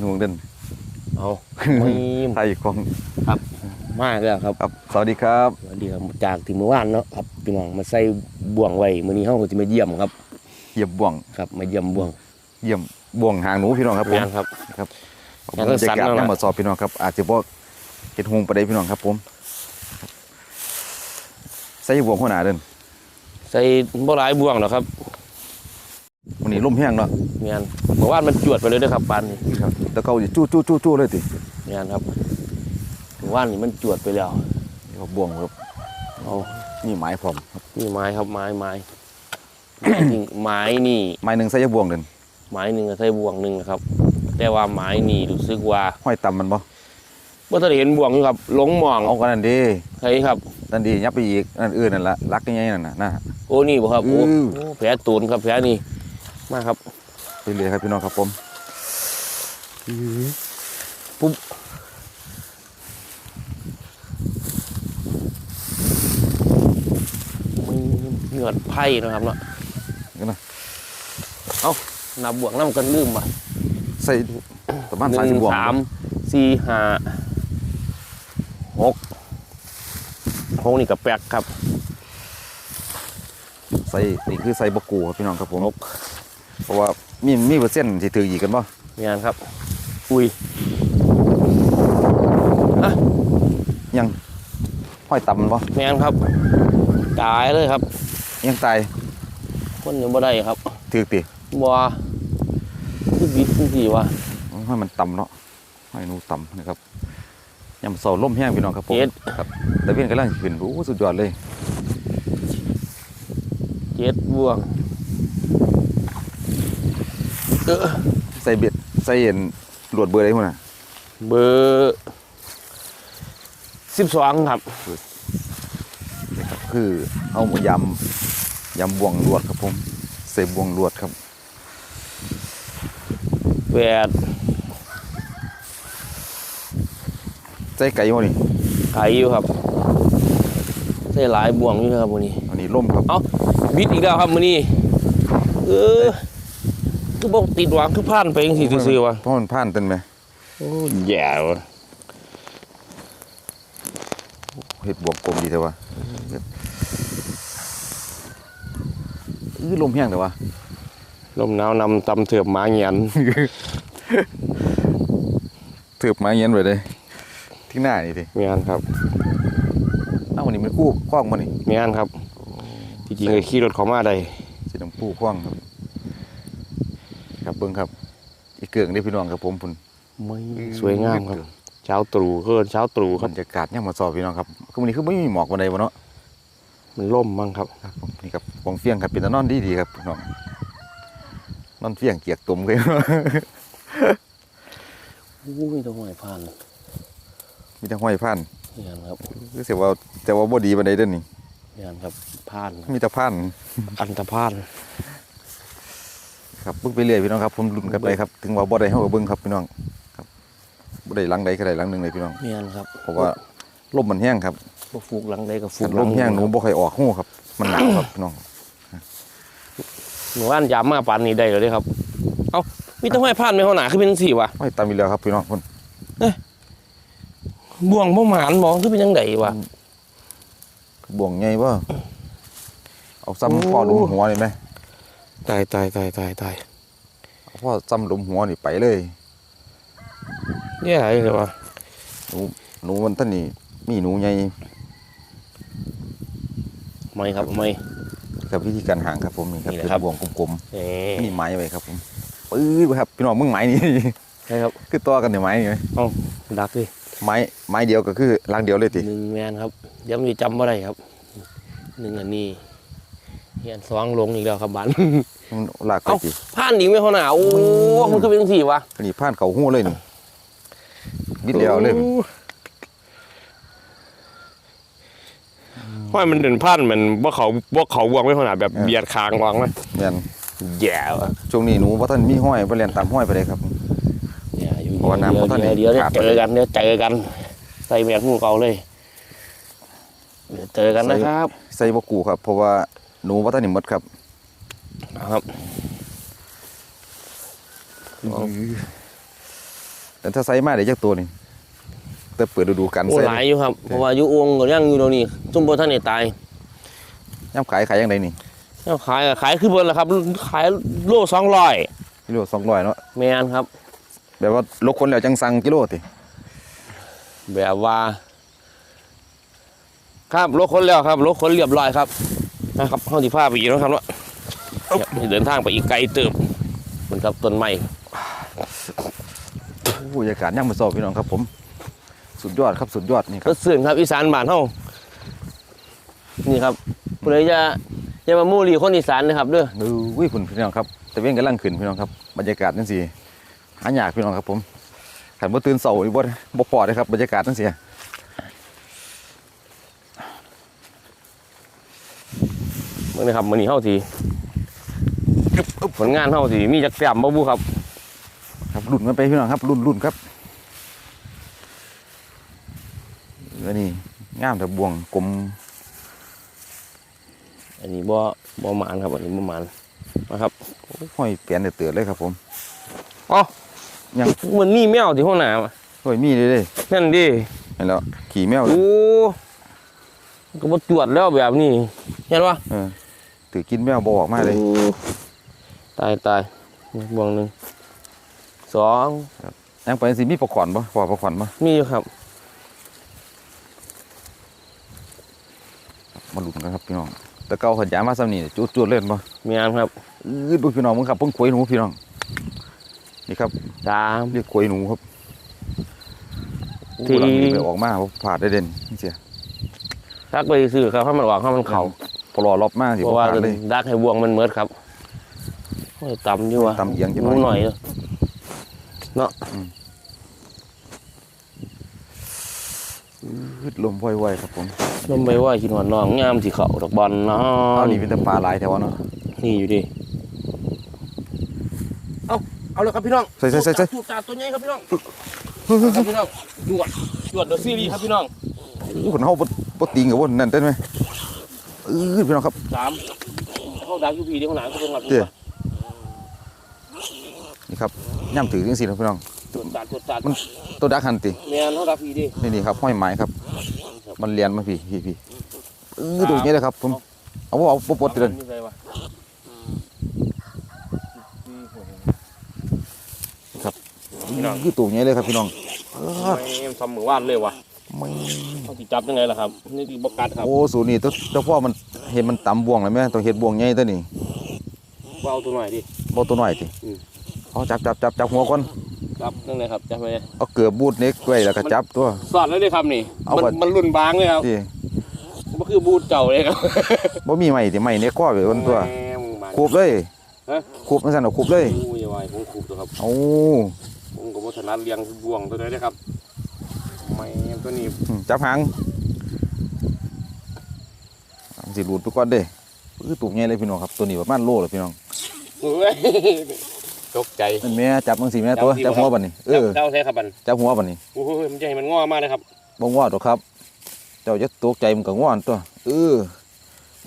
หนุ่งเดินเอาไม่ไทยกองมากเลยครับ ครับสวัสดีครับสวัสดีครับจากที่เมื่อวานเนาะครับพี่น้องมาใส่บ่วงไว้มื้อนี้เฮาก็สิมาเยี่ยมครับเหยียบบ่วงครับ มาเยี่ยมบ่วง เยี่ยมบ่วงหางหนูพี่น้องครับผมแม่นครับครับแม่นก็บรรยากาศสั่นแล้วนะนำมาสอบพี่น้องครับอาจจะบ่เห็ดหงไปได้พี่น้องครับผมใส่บ่วงหัวหน้าเดินใส่บ่หลายบ่วงหรอกครับ วันนี้ลมแห้งเนาะแม่นเมื่อวานมันจวดไปเลยเด้อครับปานนี้ครับแล้วเขาสิจู้จู้จู้จู้เลยติแม่นครับเมื่อวานนี่มันจวดไปแล้วนี่ครับบ่วงครับเอานี่ไม้พร้อมครับนี่ไม้ครับไม้ไม้ไม้จริงไม้นี่ไม้หนึงใส่จักบ่วงเดินไม้หนึงก็ใส่บ่วงหนึงนะครับ แต่ว่าไม้นี่รู้สึกว่าห้อยต่ำมันบ่บ่ทันได้เห็นบ่วงอยู่ครับหลงหมองเอากันนั่นดีใช่ครับนั่นดียับไปอีกนั่นอื่นนั่นละรักยังไงนั่นน่ะนะโอ้นี่บ่ครับโอ้อืมโอ้แผลตูนครับแผลนี่ มาครับไปเลยครับพี่น้องครับผมปุ๊บมีเหงื่อไผ่เนาะครับเนาะนี่นะเอานับบ่วงน้ำกันลืมว่ะใส่ประมาณหสามสินึ่บงบ่วงสามสี่ห้าหกหกนี่กับแปลกครับ ใส่นี่คือใส่บะกูครับพี่น้องครับผมหกเพ ราะว่ามีมีเปอร์เซ็นต์ที่ถืออีกกันบ่งานครับ อุ้ยยังห้อยต่ำมันบ่แมนครับตายเลยครับ ยังตายคนยังบ่ได้ครับถือติบัวคือบิดจังซี่วะห้อยมันต่ำเนาะห้อยหนูต่ำนะครับยามเสาล่มแห้งพี่น้องครับผมเจ็ดครับแต่เวียนกำลังขึ้นโอ้สุดยอดเลยเจ็ดบ่วงเออใส่เบ็ดใส่เอ็นหลวดเบอร์อะไรพวกน่ะเบอร์สิบสองครับ นี่ครับ คือเอายำยำบ่วงลวดครับผม ใส่บ่วงลวดครับแปดใส่ไก่บ่นี่ไก่อยู่ครับใส่หลายบ่วงอยู่นะครับวันนี้ อันนี้ล่มครับ เอ้าบิดอีกแล้วครับมื้อนี้ เออ คือบอกติดหวังคือพลาดไปจังซี่ซื่อๆวะเพราะมันผ่านเต้นไหมโอ้แย่วะเห็ดบวกกลมดีแต่ว่าอื้อลมแห้งแต่ว่าลมหนาวนำตำเถือบหมาเงียนเถือบมาเย็นไปเลยที่หน้านี่ดิเมียนครับเอ้าวันนี้มันกู้คว้างมานี่เมียนครับที่จริงเลยขี่รถเขามาได้สีน้ำกู้คว้างครับครับ เบิ้งครับ อีเกิงได้พี่น้องครับผมพุ่นไม่สวยงามครับเช้าตรู่เกินเช้าตรู่คบรัรบรยากาศยังมาสอบพี่น้องครับคือวันนี้คือไม่มีหมอกวันใดวะเนาะมันล่มมั้งครับครับผมนี่ครับวงเฟียงครับเป็นตะนอนดีดีๆครับพี่น้องนอนเฟียงเกียกตุ่มเลยอู้ยต้องไหวผ่านมีแต่ห้อยพันเมียนครับรู้สึกว่าแต่ว่าบ่ดีบันไดเด้อนี่เมียนครับผ่านมีแต่พันอันตรพาน ครับเบิ่งไปเรื่อยพี่น้องครับผมลุ้นกันไปครับถึงว่าบ่ได้เฮาก็เบิ่งครับพี่น้องครับบ่ได้หลังใดก็ได้หลังหนึงเลยพี่น้องเมียนครับเพราะว่าลมมันแห้งครับบ่ฟูกหลังใดก็ฟูถ้ากหลลัมแห้งหนูครับบ่ค่อยออกหูครับ มันหนาวครับพี่น้องหมู่บ้านยามมาปานนี้ได้เลยครับ เอ้ามีแต่ห้อยผ่านไม่หัวหนาคือเป็นจังซี่วะห้อยตามอีกแล้วครับพี่น้องคนบ่วงบ่หมานมองคือเป็นจังไดวะบ่วงใหญ่บ่เอาซ้ำโอ้พ่อหลุมหัวนี่ไหม ตายตายตายตายตายเอาพ่อซ้ำหลุมหัวนี่ไปเลยแย่เลยวะหนูหนูมันท่านนี่มีหนูใหญ่ไม่ครับไม่ครับวิธีการหางครับผมนี่ครับนี่แหเป็ละนครับบ่วงกลมเอ๊ๆนี่ไม้ไว้ครับผมปื้อครับพี่น้องมึงไม้นี่ใช่ครับคือตัวกันเนี่ยไม้นี่ไหมดักดิไม้ไม้เดียวก็คือรางเดียวเลยติหนึ่งแมนครับย้ำมีจำว่าไรครับหนึ่งอันนี้ เฮียนสว่างลงอีกแล้วครับบันมันลากไปเอ้าติผ่านอีกไม่เขาหนาโอ้มันก็เป็นสี่วะอันนี้ผ่านเขาหู้เลยนี่นิดเดียวเลยห้อยมันเดินผ่านเหมือนว่าเขาว่าเขาวางไม่เขาหนาแบบเบียดคางวางไหมแม่นแย่วะช่วงนี้หนูบ่ท่านมีห้อยบ่เรียนตามห้อยไปเลยครับแย่อยู่เพราะว่าน้ำเดี๋ยวบ่ทันได้เดี๋ยวเดี๋ยวขาดเจอกันเดี๋ยวเจอกันใส่แมสหมูเก่าเลยเดี๋ยวเจอกันนะครับ ใส่บ่กูครับเพราะว่า หนูบ่ท่านนี่หมดครับเอาครับแต่ถ้าใส่มาได้จักตัวนี่แต่เปิดฤดูกาลโอ้ใส่หลายอยู่ครับเพราะว่าอยู่องค์ก็ยังอยู่ตรงนี้ซุ่มบ่ทันได้ตายย่ำขายขายยังไงนี่แล้วขายก็ขายคือเบิ่นล่ะครับ ขายโล200กิโลสองร้อยเนาะแม่นครับ แบบว่าลกคนแล้วจังสั่งกิโลติแบบว่า ครับรถคนแล้วครับรถคนเรียบร้อยครับ นะครับเฮาสิพาไปอีกแล้วครับเนาะเนี่ยเดินทางไปอีกไกลเติบเหมือนกับต้นไม้โอ้บรรยากาศย่างมาสอบพี่น้องครับผม สุดยอดครับสุดยอดนี่คก็รับสื่นครับอีสานบ้านเฮานี่ครับผู้ใดจะจะมามู่ลีคนอีสานนะครับเด้อดูวิคุณพี่น้องครับแต่เว้นกำลังขึ้นพี่น้องครับบรรยากาศนั่นสิหายากพี่น้องครับผมขันบ่ตื่นเสาร์อีบ่บ่พอเลยครับบรรยากาศนั่นสิ มื่อนี้ครับมื้อนี้เฮาสิผลงานเฮาสิมีจักแต้มบ่บุครับ ครับรุ่นกันไปพี่น้องครับ รุ่นรุ่นครับแล้วนี่งามแต่บวงกลมอันนี้บ่บ่หมานครับอันนี้บ่หมานนะครับห้อยเปลี่ยนเตือเลยครับผมอ๋อยังมันมีแมวที่ห้องน้ำอะห้อยมีเลยเด้นั่นดิเห็นแล้วขี่แมวเลยโอ้ก็บ่ตรวจแล้วแบบนี้เห็นปะเออ ถือกินแมวบออกมาเลยโอ้ตายตายบวงหนึ่งสองยังไปสิมีปลาขอนปะปอปลาขอนปะมีอยู่ครับ มาลุ้นกันครับพี่น้องแต่เก่าขันยามาซ้ำนี่จุดจุดๆเล่นปะมีอันครับอืดดูพี่น้องมึงครับเพิ่งคุยหนูพี่น้อง นี่ครับสามเรียกคุยหนูครับที่ที่หลังนี้ไปออกมาผมผ่าดได้เด่นนี่เสียทักไปซื้อครับให้มันออกให้มันเข่า พอรอรอบมากสิเพผมราะว่าผ่าดเลย ดักให้บวงมันเมิดครับโอ้ยต่ำอยู่วะต่ำเอียงจังหน่อย หน่อยเด้ออืดลมว่อยๆครับผมลมไปว่ากินหอนน้องงามสิเขาดอกบอลเนาเอาะนี่เป็นแต่ปลาหลายแถวเนาะ นี่อยู่ดิ เอาเอาเลยครับพี่น้องใส่ใส่ใส่ใส่ ถูกตาตัวใหญ่ครับพี่น้องครับพี่น้องหยวดหยวดเดอะซีรีส์ครับพี่น้องอู้คนเฮาบ่บ่ติงกับว่านั่นเต้นไหม อืดพี่น้องครับสามเข้าดักยูพีที่ข้างหลังก็เป็นแบบเดี๋ยวนี่ครับย่ำถือจังซี่นะพี่น้องตรวจจัดตรวจจัดตัวดักหันติแมนเข้าดักพีดินี่นี่ครับห้อยไม้ครับ มันเลียนมาพี่พี่พี่อือตรงนี้เลยครับผมเอาบ่เอาบ่ปลดเดินนี่ใส่วะคือตัวนี้เลยครับพี่น้องไม่ทำมือว่านเลยวะ ไม่เขาติจับยังไงล่ะครับ นี่ตีบกัดครับโอ้สูตรนี่ตัวตัวพ่อมันเห็นมันตำบ่วงเลยไหมตัวเห็ดบ่วงใหญ่ตัวนี้ว่าเอาตัวหน่อยดิ บ่ตัวน้อยติอืม เอาจับจับจับจับหัวก่อนจับยังไงครับจับไปเอาเกลือบูดเน็กไว้แล้วก็จับตัว สอดแล้วดิครับนี่เอามันก่อนมันรุ่นบางเลยครับที่มันคือบูทเก่าเลยครับบ่มีไม้ติไม้เน็กข้อไปบนตัวแม่มึงบาง คูบเลยฮะ คูบมันสั่นเอาคูบเลยโอ้ยาวายผมขูบตัวครับ เอาผมกับวัฒนเลี้ยงบ่วงตัวนี้นะครับ ไม่ตัวนี้อืมจับหางมันสิรูดไปก่อนเด้คือตัวใหญ่เลยพี่น้องครับตัวนี้ประมาณโลเลยพี่น้องเฮ้ยตกใจนั่นแม่จับจังซี่แม่ตัวจับสิจับหัวบัดนี้เออเจ้าใช้ครับบันจับหัวบัดนี้โอ้ยมันจะให้มันง้อมากเลยครับบ่งอดอกครับ เจ้าจะตกใจมันก็งอนตัวเออ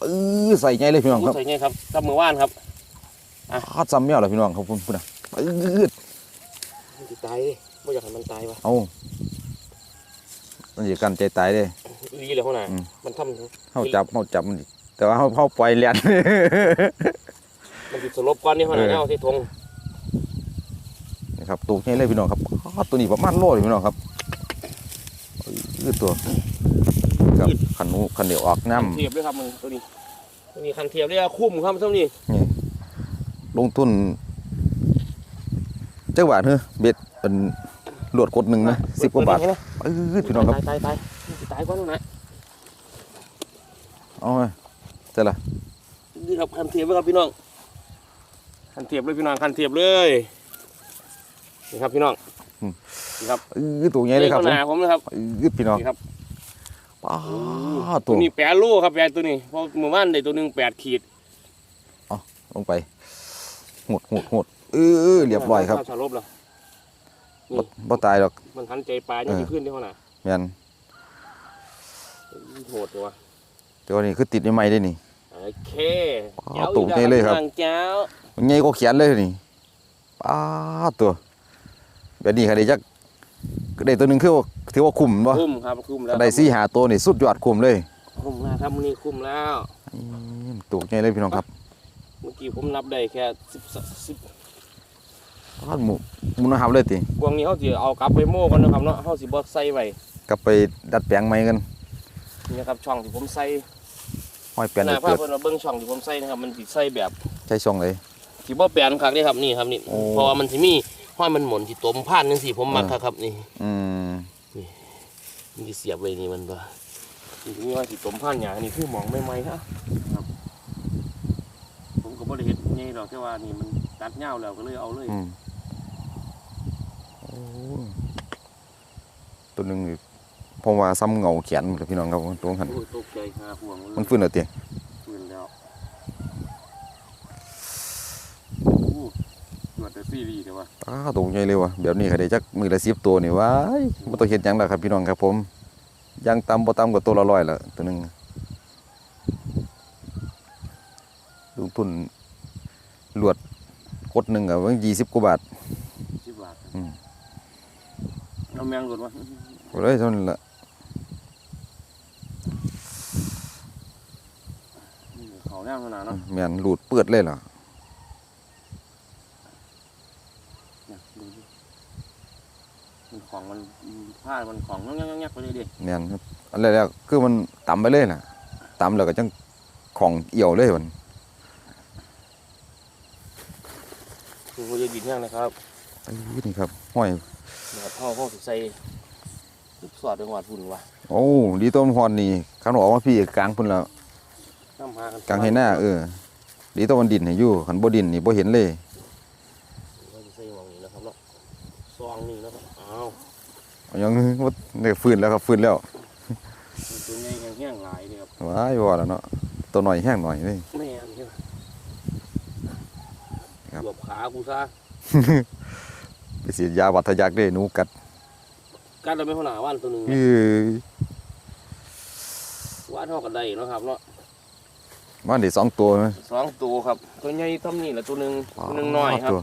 เออใส่ใหญ่เลยพี่น้องครับใส่ไงครับจับมือว่านครับฮอดซ้ำแมวเลยพี่น้องครับคุณพุ่นน่ะเออมันจะตายไม่อยากให้มันตายวะเอา มันสิกันใจตายเด้ดีเลยเขาหน่ะอืมมันทำเฮาจับเฮาจับมันดิแต่ว่าเฮาเฮาปล่อยเลียนมันติดสลบก้อนนี่เขาหน่ะเออเอาที่ทงนี่ครับตัวใหญ่เลยพี่น้องครับฮอดตัวนี้ประมาณโลเลยพี่น้องครับเออตัวกับขันหนูขันเดียวออกน้ำเทียบด้วยครับมึงตัวนี้ตัวนี้คันเทียบด้วยคุ้มครับตัวนี้ลงทุนเจ้าบาทเฮ้อเบ็ดเป็น หลวดกดหนึ่งนะสิบกว่าบาทเออพี่น้องครับตายตายตายก่อนนะเอาไงเจ้าละนี่ครับคันเทียบด้วยครับพี่น้องคันเทียบเลยพี่น้องคันเทียบเลยนี่ครับพี่น้องนี่ครับเออตัวใหญ่เลยครับข้างหนาผมนะครับเออพี่น้องครับป้าตัวนี้แปดโลครับแปดตัวนี้เพราะเมื่อวานได้ตัวหนึ่งแปดขีดอ๋อลงไปหดหดหดเออเรียบร้อยครับสลบแล้ว บ่บ่ตายหรอก มันทันใจปลายังที่ขึ้นที่ห้องน่ะแม่นโหดเลยวะแต่ว่านี่คือติดใหม่ๆได้นี่โอเคอ๋อตุ่มนี่เลยครับเจ้ามันใหญ่กว่าแขนเลยนี่ป้าตัวแบบนี้ค่ะได้จักได้ตัวหนึงคือว่าถือว่าคุ้มบ่คุ้มครับคุ้มแล้วได้สี่หาตัวนี่สุดยอดคุ้มเลยคุ้มนะครับมื้อนี้คุ้มแล้วอืมตูกใหญ่เลยพี่น้องครับ เมื่อกี้ผมนับได้แค่สิบสิบท อดหมูหมูนะครับเลยติกวางนี้เขาสิเอากลับไปโม่กันนะครับเนาะเขาสิบ่ใส่ไว้กลับไปดัดแปลงใหม่กันนี่นะครับช่องที่ผมใส่ห้อยแปลนหน้าภาเกิพดเพิ่นว่าเบิ่งช่องที่ผมใส่นะครับมันสิใส่แบบใช้ช่องเลย สิบ่แปลนคักเด้ครับนี่ครับนี่โอ้ เพราะว่ามันสิมีห้อยมันหมุนสิตมผ่านจังซี่ผมมักครับครับนี่อืมมันสิเสียบไว้นี่มันบ่นี่สิมีว่าสิตมผ่านหยังนี่คือหมองใหม่ๆฮะครับผมก็บ่ได้เฮ็ดใหญ่ดอกแค่ว่านี่มันตัดยาวแล้วก็เลยเอาเลย อืมโอ้ ตัวหนึงนี่ผมว่าซ้ำเงาแขนหมดเลยพี่น้องครับตัวหันโอ้ยตกใจครับห่วงเลยมันฟื้นแล้วติฟื้นแล้วโอ้ตรวจแต่ซีรีส์เดี๋ยวว่าอ้าตัวใหญ่เลยว่ะแบบนี้ก็ได้จักมือละ10ตัวนี่ว้ายบ่ต้องเฮ็ดหยังแล้วครับพี่น้องครับผมอยังต่ำบ่ต่ำกว่าตัวละร้อยละตัวหนึงลงทุนลวดกดหนึงก็ว่า20กว่าบาทสิบบาทอืม เอาแมงหลุดวะก็เลยเท่านั้นละนี่เขาแน่ขนาดเนาะแม่นหลุดเปิดเลยล่ะเนี่ยดูดิมันของมันผ้ามันของงักงักงักไปเลยดิแม่นครับอันแรกๆคือมันต่ำไปเลยล่ะต่ำแล้วก็จังของเอี่ยวเลยมันคือเขาจะดินยังนะครับไอ้ นี่ครับห้อยเดี๋ยวพ่อเขาสิใส่ลูกสอดจังหวัดพุ่นวะโอ้ดีต้นฮอนนี่คันออกมาพี่กลางพุ่นแล้วน้ำพากันกลางให้หน้าเออดีต้นมันดินให้อยู่คันบ่ดินนี่บ่เห็นเลยเขาจะใส่หมองนี้นะครับเนาะซองนี่นะครับอ้าวเอายังว่าเนี่ยฟื้นแล้วครับฟื้นแล้วมันตัวใหญ่แห้งๆหลายเลยครับว้ายว่าแล้วเนาะตัวหน่อยแห้งหน่อยเลยแม่นใช่ไหมครับหลบขากูซะ ไปฉีดยาวัดทะยักได้หนูกัดกัดเราไม่ขนาดว่านตัวหนึ่งเอ้ยว่านเท่ากันได้เนาะครับเนาะมันได้สองตัวไหมสองตัวครับ ตัวใหญ่เท่านี้แหละตัวหนึ่งตัวหนึ่งน้อยครับตัว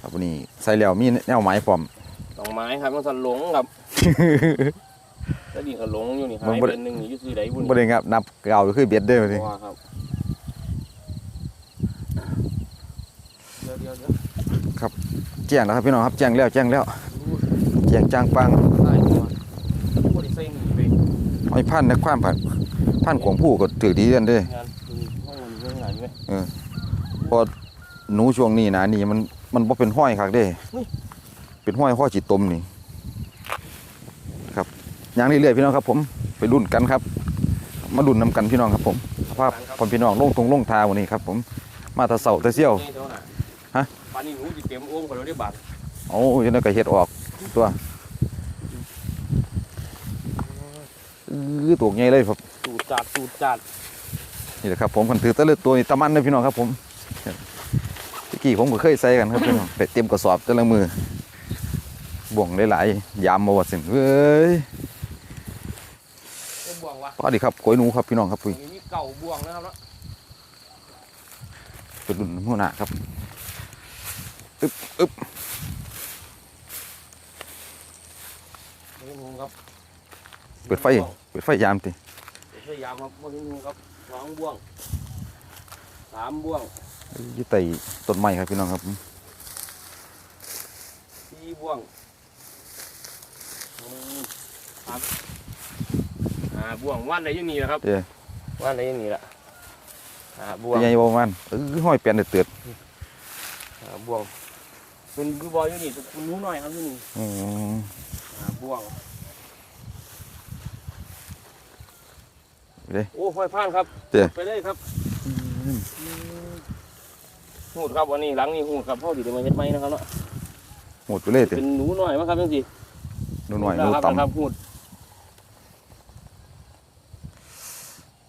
ครับวันนี้ใส่แล้วมีแนวไม้พร้อมดอกไม้ครับมันสันหลงครับแล้วดีก็หลงอยู่นี่หายมันบ่ไปได้หนึ่งนี่อยุ่ซื้อไหนบุญบ่ได้งับนับเก่าก็คือเบียดเด้อนี่ว่าครับเดี๋ยวเดี๋ยว เดี๋ยวแจ้งแล้วครับพี่น้องครับแจ้งแล้วแจ้งแล้วแจ้งจางปังได้ตัวบริใส่หนีไปไอ้พันนะความพันพันของผู้ก็ถือดีกันเด้งานห้องมันเรื่องไหนไหมเพอหนูช่วงนี้นะนี่มันมันบ่เป็นห้อยคักเด้อุ๊ยเป็นห้อยข้อจิตตมนี่ ครับย่างเรื่อยๆพี่น้องครับ ผมไปรุ่นกันครับ มารุ่นนำกันพี่น้องครับ ผมภาพพอพี่น้องลงตรงลงทาวันนี้ครับ ผมมาแตะเสาแตะเซี่ยวนี่เท่าไหร่ ฮะ ปานนี้หนูจิเต็มโอ่งไปแล้วได้บาทโอ้ยนั่นก็เฮ็ดออกตัวอื้อตัวใหญ่เลยครับ สูดจัดสูดจัดนี่แหละครับผมคันถือตะเลือตัวนี่ตะมันเลยพี่น้องครับ ผมตะกี้ผมก็เคยใส่กันครับพี่น้องไปเตรียมกระสอบแต่ละมือบ่วงหลายๆยามมาวัดสิเว้ยเป็นบ่วงวะสวัสดีครับกล้วยหนูครับพี่น้องครับปุ้ยอย่างนี้เก่าบ่วงนะครับเนาะเป็นรุ่นหัวหน้าครับ อึ๊บอึ๊บนี่งูครับเปิดไฟ เปิดไฟยามติเปิดไฟยามครับบ่นี่งูครับสองบ่วงสามบ่วงยี่ไต่ต้นไม้ครับพี่น้องครับสี่บ่วงอืมครับอ่าบ่วงว่านไหนยังนี่แหละครับเด้อว่านไหนยังนี่แหละอ่าบ่วเป็งนไงบ่มันเออห้อยเปลี่ยนได้เตือดอ่าบ่วง เป็นคือบอยอยู่นี่เป็นหนูน้อยครับอยู่นี่อืมอ่าบ่วงเด้อโอ้ไฟผ่านครับเด้อไปเลยครับหูดครับวันนี้หลังนี้หูดครับพ่อดีจะมาเฮ็ดไหมนะครับเนาะหมดไปเลยเตือเป็นหนูน้อยมั้งครับจังสิหนูหน่อยหนูครับต่ครับหูด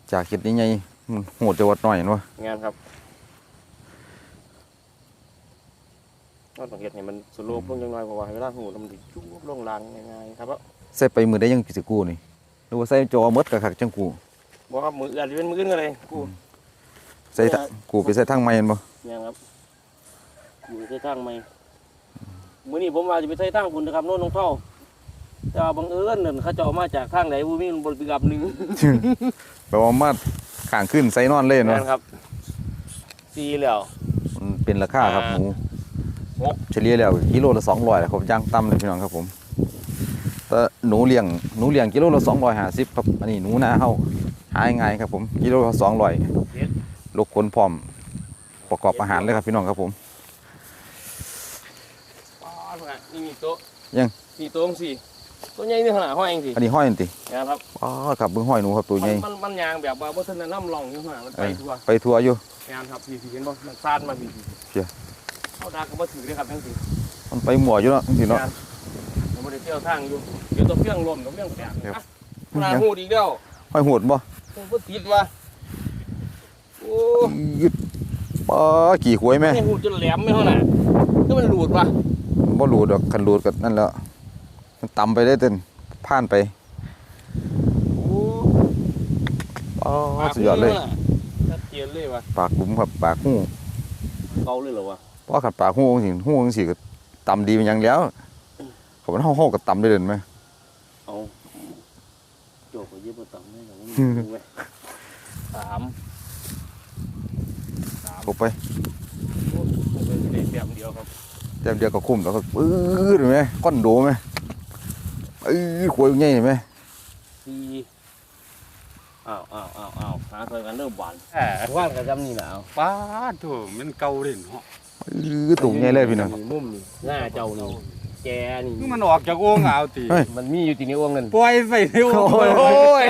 ำจากเห็ดใหญ่ๆมันโหดจะวัดหน่อยเนาะงานครับ ก็ต้องเฮ็ดให้มันสโลปลงจังน้อยเพราะว่าเวลาหูดมันสิจุ๊บลงลางง่ายๆครับเนาะใส่ไปมือได้ยังสิกูนี่หรือว่าใส่จอหมดกะคักจังกูบ่ครับมืออาจจะเป็นมืออื่นก็เลยกูใส่ทะกูไปใส่ทางไม้แม่นบ่งานครับอยู่ที่ทางไม่มื้อนี้ผมว่าจะไปใช้ทางคุณนะครับโน่นน้องเท่าแต่ว่าบังเอิญนั่นเขาเจะเอามาจากทางไหนบ่มีบริกรรมหนึงแปลว่ามาข้างขึ้นไซนอนเล่นนั่วะนครับ ซีแล้วมันเป็นราคาครับหอ่ามูหก เฉลี่ยแล้วกิโลละสองร้อยครับย่างต่ำเลยพี่น้องครับผมแต่หนูเลี้ยงหนูเลี้ยงกิโลละสองร้อยห้าสิบครับอันนี้หนูนาเฮาหาง่ายๆครับผมกิโลละสองร้อยลูกคนพร้อมประกอบอาหารเลยครับพี่น้องครับผมอ๋อนี่มีโต๊ะยังมีโต๊ะสิตัวใหญ่นี่ขนาดห้อยเองสิอันนี้ห้อยนี่ตินะครับอ๋อครับเบิ่งห้อยหนูครับตัวใหญ่มันมันมันยางแบบว่าบ่ทันได้น้ำรองอยู่ขนาดมันไปทั่วไปทัวร์อยู่งานครับพี่พี่เห็นบ่มันซาดมาพี่เชี่ย เข้าดาก็บ่ถือเลยครับทั้งสิมันไปหมัวอยู่เนาะจังซี่เนาะงานผมบ่ได้เที่ยวทางอยู่เดี๋ยวตัวเพียงลมตัวเพียงแตกครับอะขนาดหูดีกแล้วห้อยโหดบ่ผมบ่ติดว่ะโอ้ยึดป้ากี่หวยแม่ไม่หูจนแหลมไม่เท่าน่ะก็มันหลุดว่ะบ่หลุดดอกคันหลุดก็นั่นแหล้วมันต่ำไปได้เต้นผ่านไปโอ้อ๋อสุดยอดเลย ชัดเจนเลยว่ะ ปากบุ๋มครับ ปากหูเกาเลยเหรอวะ เพราะขันปากหูจังสิหูจังสิก็ต่ำดีมันหยังแล้วเขามันเฮาเฮาก็ต่ำได้เด่นไหมเอาโจกไปเยอะบ่ต่ำเลยเหรออืมเว้ยสามสามเข้าไปโอ้ยเป็นเด็กแบบเดียวครับแต้มเดียวก็คุ้มแล้วก็ปื้ดเห็นไหมก้อนโดไหมเอ้ยขวยใหญ่เห็นไหมสี่อ้าวอ้าวอ้าวอ้าวหาเธอกันเริ่มหวานแหมว่านกันจำนี่นะเอาป้าดโถมันเก่าเด่นเนาะ เอ้ยตุ่มใหญ่เลยพี่น้องมุมนี่หน้าเจ้านี่แกนี่คือมันออกจากโอ่งเอาตีเฮ้ยมันมีอยู่ที่ในวงนั่นปล่อยไปเร็วโอ้ยโอ้ย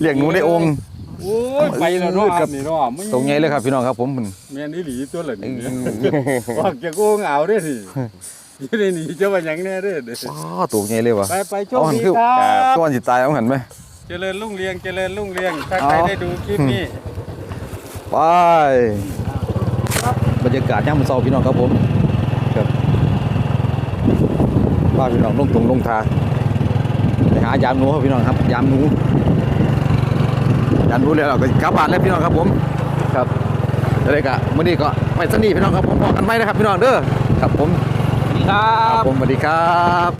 เลี้ยงหนูได้องค์โอ้ยไปแล้วเนาะครับนี่เนาะมึตรงใหญ่เลยครับพี่น้องครับผมมันแม่นอีหลีตัวเหล่เอ้นี้ยออกจากโอ่งเอาเด้อนี่อยู่ในนี้จะว่าหยังแน่เด้อเด้ออ๋อตุ่มใหญ่เลยวะไปไปโชเอาคหันดีคือครับตัวอันสิตายเอาหันไหมเจริญรุ่งเรืองเจริญรุ่งเรืองถ้าเอาใครได้ดูคลิปนี้ไปบ รรยากาศย่ามมื้อเช้าพี่น้องครับผมครับว่าพี่น้องลงตรงลงทาไปหายามหนูครับพี่น้องครับ ยามหนูยามหนูแล้วเราก็กลับบ้านแล้วพี่น้องครับผมครับแล้วก็มื้อนี้ก็ไปสนีพี่น้องครับผมบอกกันไหมนะครับพี่น้องเด้อครับผมสวัสดีครัครับบผมสวัสดีครับ